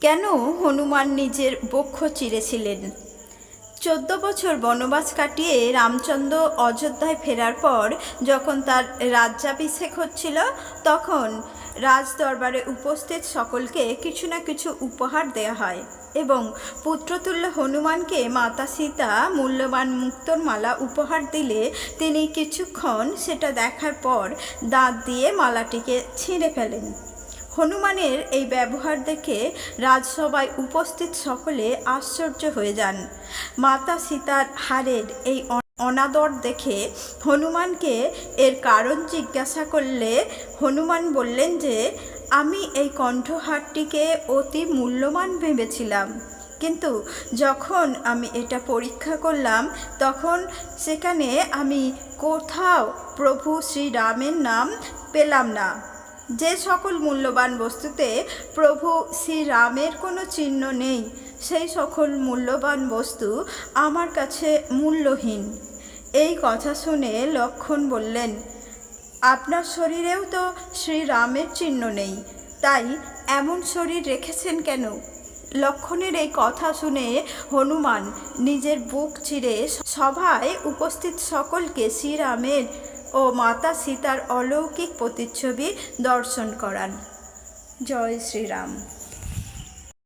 কেন হনুমান নিজের বক্ষ চিরেছিলেন? চোদ্দ বছর বনবাস কাটিয়ে রামচন্দ্র অযোধ্যায় ফেরার পর যখন তার রাজ্যাভিষেক হচ্ছিল, তখন রাজ দরবারে উপস্থিত সকলকে কিছু না কিছু উপহার দেওয়া হয় এবং পুত্রতুল্য হনুমানকে মাতা সীতা মূল্যবান মুক্তর মালা উপহার দিলে তিনি কিছুক্ষণ সেটা দেখার পর দাঁত দিয়ে মালাটিকে ছিঁড়ে ফেলেন। হনুমানের এই ব্যবহার দেখে রাজসভায় উপস্থিত সকলে আশ্চর্য হয়ে যান। মাতা সীতার হারের এই অনাদর দেখে হনুমানকে এর কারণ জিজ্ঞাসা করলে হনুমান বললেন যে, আমি এই কণ্ঠহারটিকে অতি মূল্যবান ভেবেছিলাম। কিন্তু যখন আমি এটা পরীক্ষা করলাম, তখন সেখানে আমি কোথাও প্রভু শ্রীরামের নাম পেলাম না। যে সকল মূল্যবান বস্তুতে প্রভু শ্রীরামের কোনো চিহ্ন নেই, সেই সকল মূল্যবান বস্তু আমার কাছে মূল্যহীন। এই কথা শুনে লক্ষণ বললেন, আপনার শরীরেও তো শ্রীরামের চিহ্ন নেই, তাই এমন শরীর রেখেছেন কেন? লক্ষণের এই কথা শুনে হনুমান নিজের বুক চিরে সভায় উপস্থিত সকলকে শ্রীরামের ও মাতা সীতার অলৌকিক প্রতিচ্ছবি দর্শন করান। জয় শ্রীরাম।